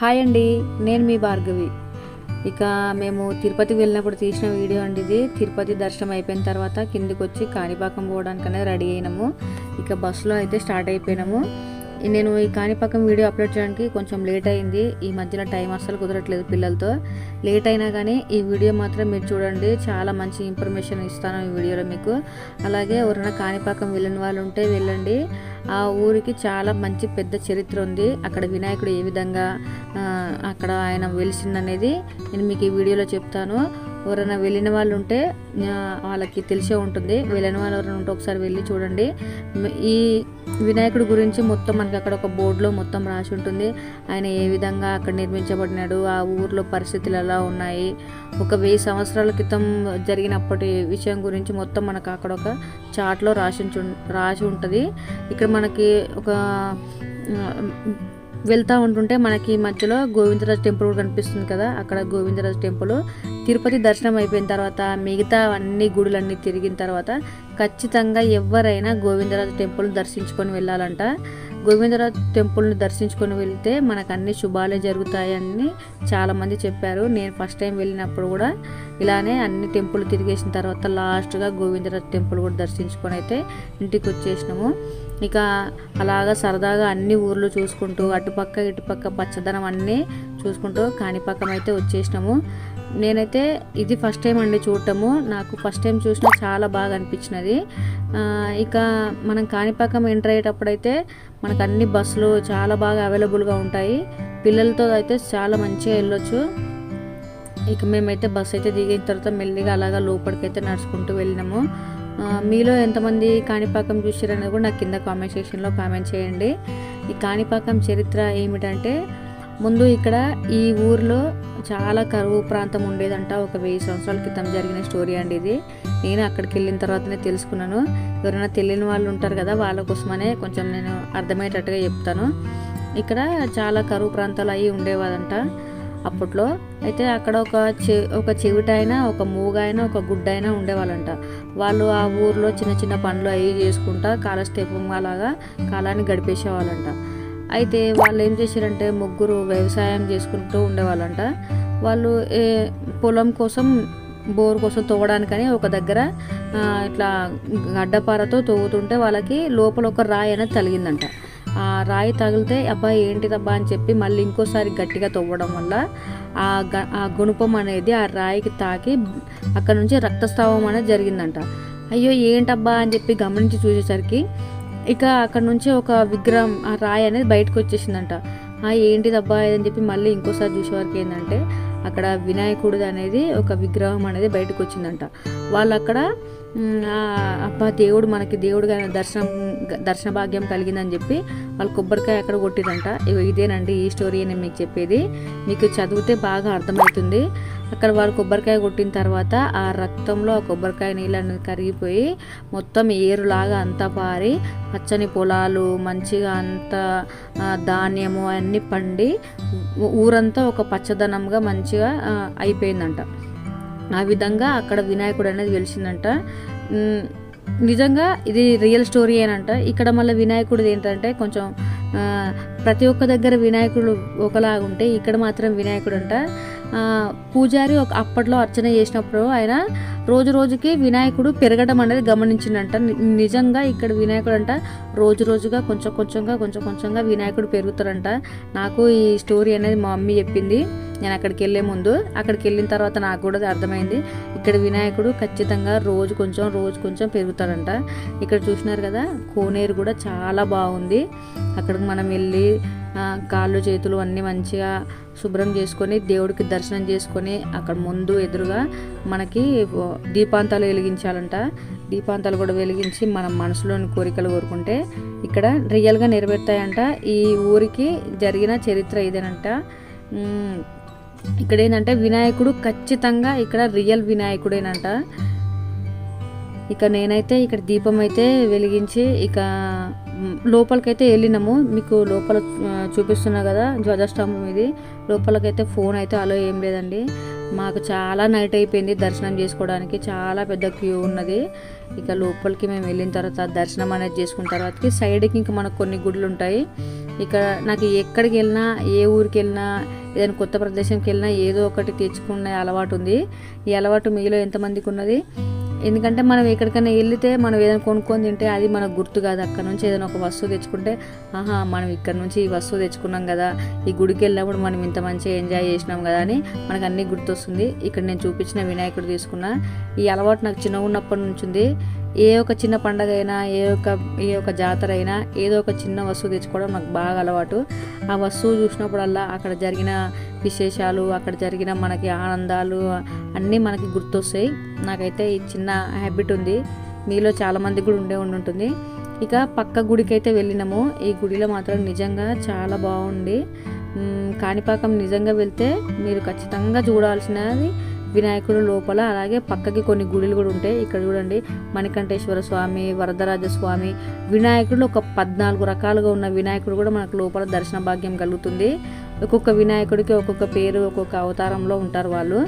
Hi అండి నేను మీ భార్గవి. ఇక మేము తిరుపతికి వెళ్ళినప్పుడు తీసిన వీడియో అండి ఇది. తిరుపతి దర్శనం అయిపోయిన తర్వాత కిందికి వచ్చి కాణిపాకం పోవడానికనే రెడీ అయినాము. ఇక బస్సులో అయితే స్టార్ట్ అయిపోయినాము. నేను ఈ కాణిపాకం వీడియో అప్లోడ్ చేయడానికి కొంచెం లేట్ అయింది. ఈ మధ్యలో టైం అస్సలు కుదరట్లేదు పిల్లలతో. లేట్ అయినా కానీ ఈ వీడియో మాత్రం మీరు చూడండి. చాలా మంచి ఇన్ఫర్మేషన్ ఇస్తాను ఈ వీడియోలో మీకు. అలాగే ఎవరైనా కాణిపాకం వెళ్ళిన వాళ్ళు ఉంటే వెళ్ళండి. ఆ ఊరికి చాలా మంచి పెద్ద చరిత్ర ఉంది. అక్కడ వినాయకుడు ఏ విధంగా అక్కడ ఆయన వెలిసిందనేది నేను మీకు ఈ వీడియోలో చెప్తాను. ఎవరైనా వెళ్ళిన వాళ్ళు ఉంటే వాళ్ళకి తెలిసే ఉంటుంది. వెళ్ళిన వాళ్ళు ఎవరైనా ఉంటే ఒకసారి వెళ్ళి చూడండి. ఈ వినాయకుడి గురించి మొత్తం మనకి అక్కడ ఒక బోర్డులో మొత్తం రాసి ఉంటుంది. ఆయన ఏ విధంగా అక్కడ నిర్మించబడినాడు ఆ ఊర్లో పరిస్థితులు ఎలా ఉన్నాయి ఒక వెయ్యి సంవత్సరాల క్రితం జరిగినప్పటి విషయం గురించి మొత్తం మనకు అక్కడ ఒక చార్ట్లో రాసి రాసి ఉంటుంది. ఇక్కడ మనకి ఒక వెళ్తూ ఉంటుంటే మనకి మధ్యలో గోవిందరాజు టెంపుల్ కూడా కనిపిస్తుంది కదా. అక్కడ గోవిందరాజు టెంపుల్. తిరుపతి దర్శనం అయిపోయిన తర్వాత మిగతా అన్ని గుడులన్నీ తిరిగిన తర్వాత ఖచ్చితంగా ఎవరైనా గోవిందరాజు టెంపుల్ దర్శించుకొని వెళ్ళాలంట. గోవిందరాజు టెంపుల్ని దర్శించుకొని వెళ్తే మనకు అన్ని శుభాలే జరుగుతాయని చాలామంది చెప్పారు. నేను ఫస్ట్ టైం వెళ్ళినప్పుడు కూడా ఇలానే అన్ని టెంపుల్ తిరిగేసిన తర్వాత లాస్ట్గా గోవిందరాజు టెంపుల్ కూడా దర్శించుకొని అయితే ఇంటికి వచ్చేసినాము. ఇక అలాగా సరదాగా అన్ని ఊర్లు చూసుకుంటూ అటుపక్క ఇటుపక్క పచ్చదనం అన్నీ చూసుకుంటూ కాణిపాకం అయితే వచ్చేసినాము. నేనైతే ఇది ఫస్ట్ టైం అండి చూడటము. నాకు ఫస్ట్ టైం చూసినా చాలా బాగా అనిపించినది. ఇక మనం కాణిపాకం ఎంటర్ అయ్యేటప్పుడైతే మనకు అన్ని బస్సులు చాలా బాగా అవైలబుల్గా ఉంటాయి. పిల్లలతో అయితే చాలా మంచిగా వెళ్ళొచ్చు. ఇక మేమైతే బస్సు అయితే దిగిన తర్వాత మెల్లిగా అలాగా లోపలికైతే నడుచుకుంటూ వెళ్ళినాము. మీలో ఎంతమంది కాణిపాకం చూసారనేది కూడా నాకు కింద కామెంట్ సెక్షన్లో కామెంట్ చేయండి. ఈ కాణిపాకం చరిత్ర ఏమిటంటే ముందు ఇక్కడ ఈ ఊర్లో చాలా కరువు ప్రాంతం ఉండేదంట. ఒక వెయ్యి సంవత్సరాల క్రితం జరిగిన స్టోరీ అండి ఇది. నేను అక్కడికి వెళ్ళిన తర్వాతనే తెలుసుకున్నాను. ఎవరైనా తెలియని వాళ్ళు ఉంటారు కదా వాళ్ళ కోసమనే కొంచెం నేను అర్థమయ్యేటట్టుగా చెప్తాను. ఇక్కడ చాలా కరువు ప్రాంతాలు అవి ఉండేవాదంట. అప్పట్లో. అయితే అక్కడ ఒక చె ఒక చెవిటైన ఒక మూగైనా ఒక గుడ్డైనా ఉండేవాళ్ళంట. వాళ్ళు ఆ ఊర్లో చిన్న చిన్న పనులు అవి చేసుకుంటా కాలక్షేపం అలాగా కాలాన్ని గడిపేసేవాళ్ళంట. అయితే వాళ్ళు ఏం చేశారంటే ముగ్గురు వ్యవసాయం చేసుకుంటూ ఉండేవాళ్ళంట. వాళ్ళు ఏ పొలం కోసం బోర్ కోసం తవ్వడానికని ఒక దగ్గర ఇట్లా గడ్డపారతో తవ్వుతుంటే వాళ్ళకి లోపల ఒక రాయి అనేది తలిగిందంట రాయి తగిలితే అబ్బాయి ఏంటిదబ్బా అని చెప్పి మళ్ళీ ఇంకోసారి గట్టిగా తవ్వడం వల్ల ఆ గ ఆ గుణపం అనేది ఆ రాయికి తాకి అక్కడ నుంచి రక్తస్రావం అనేది జరిగిందంట. అయ్యో ఏంటబ్బా అని చెప్పి గమనించి చూసేసరికి ఇక అక్కడ నుంచి ఒక విగ్రహం ఆ రాయి అనేది బయటకు వచ్చేసిందంట. ఆ ఏంటిదబ్బా అని చెప్పి మళ్ళీ ఇంకోసారి చూసేవారికి ఏంటంటే అక్కడ వినాయకుడిది అనేది ఒక విగ్రహం అనేది బయటకు వచ్చిందంట. వాళ్ళు అక్కడ అబ్బా దేవుడు మనకి దేవుడుగా దర్శనం దర్శన భాగ్యం కలిగిందని చెప్పి వాళ్ళు కొబ్బరికాయ అక్కడ కొట్టిరంట. ఇగో ఇదేనండి ఈ స్టోరీ నేను మీకు చెప్పేది. మీకు చదివితే బాగా అర్థమవుతుంది. అక్కడ వాళ్ళు కొబ్బరికాయ కొట్టిన తర్వాత ఆ రక్తంలో ఆ కొబ్బరికాయ నీళ్ళు అనేది కరిగిపోయి మొత్తం ఏరులాగా అంతా పారి పచ్చని పొలాలు మంచిగా అంత ధాన్యము అన్నీ పండి ఊరంతా ఒక పచ్చదనంగా మంచిగా అయిపోయిందంట. ఆ విధంగా అక్కడ వినాయకుడు అనేది వెలిసిందంట. నిజంగా ఇది రియల్ స్టోరీ అనంట ఇక్కడ మళ్ళీ వినాయకుడు ఏంటంటే కొంచెం ప్రతి ఒక్క దగ్గర వినాయకుడు ఒకలాగా ఉంటే ఇక్కడ మాత్రం వినాయకుడు అంట పూజారి ఒక అప్పట్లో అర్చన చేసినప్పుడు ఆయన రోజు రోజుకి వినాయకుడు పెరగడం అనేది గమనించిందంట నిజంగా ఇక్కడ వినాయకుడు అంట రోజు రోజుగా కొంచెం కొంచెంగా కొంచెం కొంచెంగా వినాయకుడు పెరుగుతారంట నాకు ఈ స్టోరీ అనేది మా మమ్మీ చెప్పింది. నేను అక్కడికి వెళ్ళే ముందు అక్కడికి వెళ్ళిన తర్వాత నాకు కూడా అర్థమైంది. ఇక్కడ వినాయకుడు ఖచ్చితంగా రోజు కొంచెం రోజు కొంచెం పెరుగుతాడంట. ఇక్కడ చూసినారు కదా కోనేరు కూడా చాలా బాగుంది. అక్కడికి మనం వెళ్ళి కాళ్ళు చేతులు అన్నీ మంచిగా శుభ్రం చేసుకొని దేవుడికి దర్శనం చేసుకొని అక్కడ ముందు ఎదురుగా మనకి దీపాంతాలు వెలిగించాలంట. దీపాంతాలు కూడా వెలిగించి మనం మనసులోని కోరికలు కోరుకుంటే ఇక్కడ రియల్గా నెరవేరుతాయంట. ఈ ఊరికి జరిగిన చరిత్ర ఇదేనంట. ఇక్కడ ఏంటంటే వినాయకుడు ఖచ్చితంగా ఇక్కడ రియల్ వినాయకుడేనంట. ఇక నేనైతే ఇక్కడ దీపం అయితే వెలిగించి ఇక లోపలికైతే వెళ్ళినాము. మీకు లోపల చూపిస్తున్నా కదా ధ్వజస్తంభం ఇది. లోపలకైతే ఫోన్ అయితే అలో ఏం లేదండి. మాకు చాలా నైట్ అయిపోయింది దర్శనం చేసుకోవడానికి. చాలా పెద్ద క్యూ ఉన్నది. ఇక లోపలికి మేము వెళ్ళిన తర్వాత దర్శనం అనేది చేసుకున్న తర్వాతకి సైడ్కి ఇంకా మనకు కొన్ని గుడులు ఉంటాయి ఇక నాకు ఎక్కడికి వెళ్ళినా ఏ ఊరికి వెళ్ళినా ఏదైనా కొత్త ప్రదేశంకి వెళ్ళినా ఏదో ఒకటి తెచ్చుకునే అలవాటు ఉంది. ఈ అలవాటు మీలో ఎంతమందికి ఉన్నది? ఎందుకంటే మనం ఎక్కడికైనా వెళ్తే మనం ఏదైనా కొనుక్కొని తింటే అది మనకు గుర్తు కాదు. అక్కడ నుంచి ఏదైనా ఒక వస్తువు తెచ్చుకుంటే ఆహా మనం ఇక్కడ నుంచి ఈ వస్తువు తెచ్చుకున్నాం కదా ఈ గుడికి వెళ్ళినప్పుడు మనం ఇంత మంచిగా ఎంజాయ్ చేసినాం కదా అని మనకు అన్నీ గుర్తొస్తుంది. ఇక్కడ నేను చూపించిన వినాయకుడు తీసుకున్న ఈ అలవాటు నాకు చిన్నగా ఉన్నప్పటి నుంచి ఉంది. ఏ ఒక చిన్న పండగ అయినా ఏ ఒక ఏ ఒక జాతర అయినా ఏదో ఒక చిన్న వస్తువు తెచ్చుకోవడం నాకు బాగా అలవాటు. ఆ వస్తువు చూసినప్పుడల్లా అక్కడ జరిగిన విశేషాలు అక్కడ జరిగిన మనకి ఆనందాలు అన్నీ మనకి గుర్తొస్తాయి. నాకైతే ఈ చిన్న హ్యాబిట్ ఉంది. మీలో చాలామంది కూడా ఉండే ఉండి ఉంటుంది ఇక పక్క గుడికి అయితే వెళ్ళినాము. ఈ గుడిలో మాత్రం నిజంగా చాలా బాగుంది. కాణిపాకం నిజంగా వెళ్తే మీరు ఖచ్చితంగా చూడాల్సినది వినాయకుడు లోపల. అలాగే పక్కకి కొన్ని గుడులు కూడా ఉంటాయి. ఇక్కడ చూడండి మణికంఠేశ్వర స్వామి వరదరాజ స్వామి. వినాయకుడు ఒక పద్నాలుగు రకాలుగా ఉన్న వినాయకుడు కూడా మనకు లోపల దర్శన భాగ్యం కలుగుతుంది. ఒక్కొక్క వినాయకుడికి ఒక్కొక్క పేరు ఒక్కొక్క అవతారంలో ఉంటారు వాళ్ళు.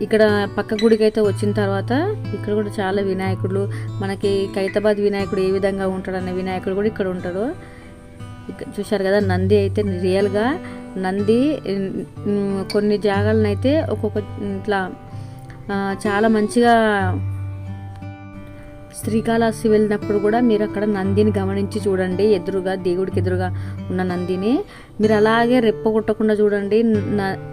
ఇక్కడ పక్క గుడికి అయితే వచ్చిన తర్వాత ఇక్కడ కూడా చాలా వినాయకుడు మనకి ఖైతాబాద్ వినాయకుడు ఏ విధంగా ఉంటాడు అనే వినాయకుడు కూడా ఇక్కడ ఉంటాడు. ఇక్కడ చూశారు కదా నంది అయితే రియల్గా నంది కొన్ని జాగాలను అయితే ఒక్కొక్క ఇట్లా చాలా మంచిగా శ్రీకాళహస్తి వెళ్ళినప్పుడు కూడా మీరు అక్కడ నందిని గమనించి చూడండి. ఎదురుగా దేవుడికి ఎదురుగా ఉన్న నందిని. మీరు అలాగే రెప్ప కొట్టకుండా చూడండి.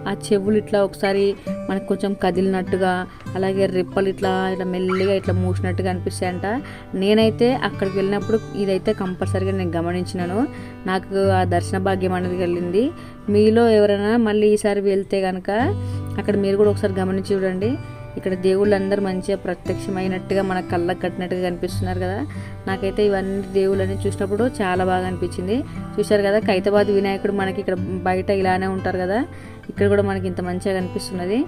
ఆ చెవులు ఇట్లా ఒకసారి మనకు కొంచెం కదిలినట్టుగా అలాగే రెప్పలు ఇట్లా ఇట్లా మెల్లిగా ఇట్లా మూసినట్టుగా అనిపిస్తాయంట. నేనైతే అక్కడికి వెళ్ళినప్పుడు ఇదైతే కంపల్సరీగా నేను గమనించినాను. నాకు ఆ దర్శన భాగ్యం అనేది కలిగింది. మీలో ఎవరైనా మళ్ళీ ఈసారి వెళ్తే కనుక అక్కడ మీరు కూడా ఒకసారి గమనించి చూడండి. ఇక్కడ దేవుళ్ళందరూ మంచిగా ప్రత్యక్షమైనట్టుగా మన కళ్ళకు కట్టినట్టుగా కనిపిస్తున్నారు కదా. నాకైతే ఇవన్నీ దేవుళ్ళని చూసినప్పుడు చాలా బాగా అనిపించింది. చూశారు కదా ఖైతాబాద్ వినాయకుడు మనకి ఇక్కడ బయట ఇలానే ఉంటారు కదా. ఇక్కడ కూడా మనకి ఇంత మంచిగా కనిపిస్తున్నది.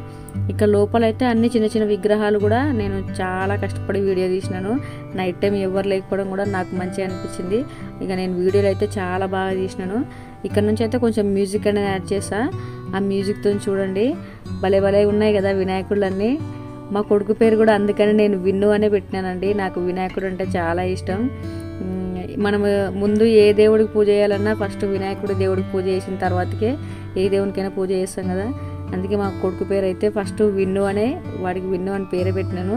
ఇక్కడ లోపలైతే అన్ని చిన్న చిన్న విగ్రహాలు కూడా నేను చాలా కష్టపడి వీడియో తీసినాను. నైట్ టైం ఎవరు లేకపోవడం కూడా నాకు మంచిగా అనిపించింది. ఇక నేను వీడియోలు అయితే చాలా బాగా తీసినాను. ఇక్కడ నుంచి అయితే కొంచెం మ్యూజిక్ అనేది యాడ్ చేసా ఆ మ్యూజిక్తో చూడండి. భలే భలే ఉన్నాయి కదా వినాయకుళ్ళన్నీ. మా కొడుకు పేరు కూడా అందుకని నేను విన్ను అనే పెట్టినానండి. నాకు వినాయకుడు అంటే చాలా ఇష్టం. మనం ముందు ఏ దేవుడికి పూజ చేయాలన్నా ఫస్ట్ వినాయకుడు దేవుడికి పూజ చేసిన తర్వాతకే ఏ దేవునికైనా పూజ చేస్తాం కదా. అందుకే మా కొడుకు పేరు అయితే ఫస్ట్ విన్ను అనే వాడికి విన్ను అని పేరే పెట్టినాను.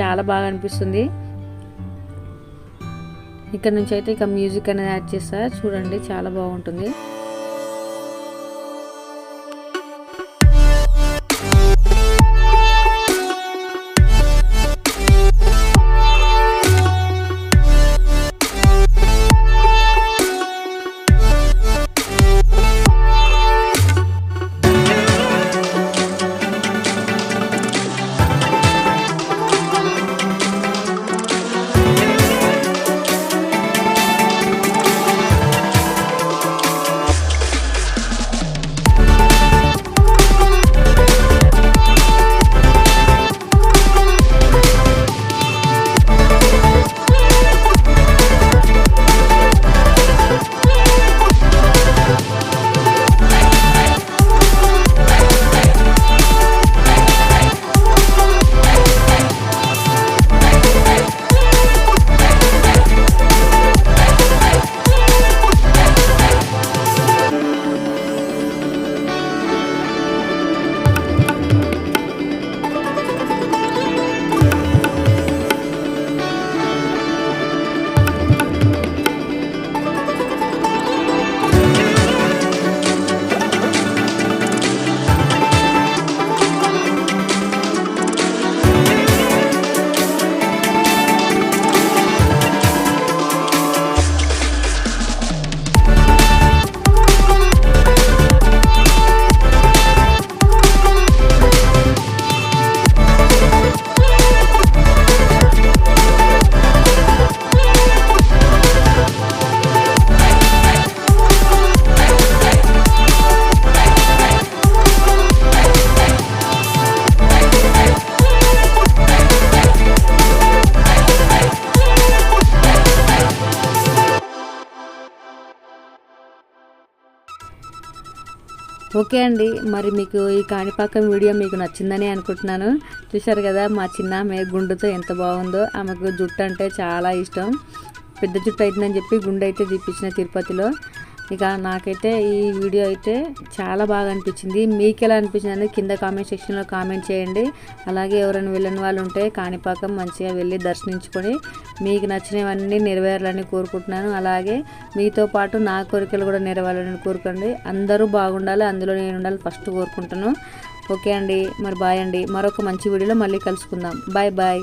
చాలా బాగా అనిపిస్తుంది. ఇక్కడ నుంచి అయితే ఇక మ్యూజిక్ అనేది యాడ్ చేస్తా. చూడండి చాలా బాగుంటుంది. ఓకే అండి. మరి మీకు ఈ కాణిపాకం వీడియో మీకు నచ్చిందని అనుకుంటున్నాను. చూశారు కదా మా చిన్న ఆమె గుండుతో ఎంత బాగుందో. ఆమెకు జుట్టు అంటే చాలా ఇష్టం. పెద్ద జుట్టు అవుతుందని చెప్పి గుండె అయితే తీపించిన తిరుపతిలో. ఇక నాకైతే ఈ వీడియో అయితే చాలా బాగా అనిపించింది. మీకు ఎలా అనిపించింది అనేది కింద కామెంట్ సెక్షన్లో కామెంట్ చేయండి. అలాగే ఎవరైనా వెళ్ళని వాళ్ళు ఉంటే కాణిపాకం మంచిగా వెళ్ళి దర్శించుకొని మీకు నచ్చినవన్నీ నెరవేరాలని కోరుకుంటున్నాను. అలాగే మీతో పాటు నా కోరికలు కూడా నెరవేరాలని కోరుకోండి. అందరూ బాగుండాలి అందులో నేను ఉండాలి ఫస్ట్ కోరుకుంటాను ఓకే అండి మరి బాయ్ అండి. మరొక మంచి వీడియోలో మళ్ళీ కలుసుకుందాం. Bye bye.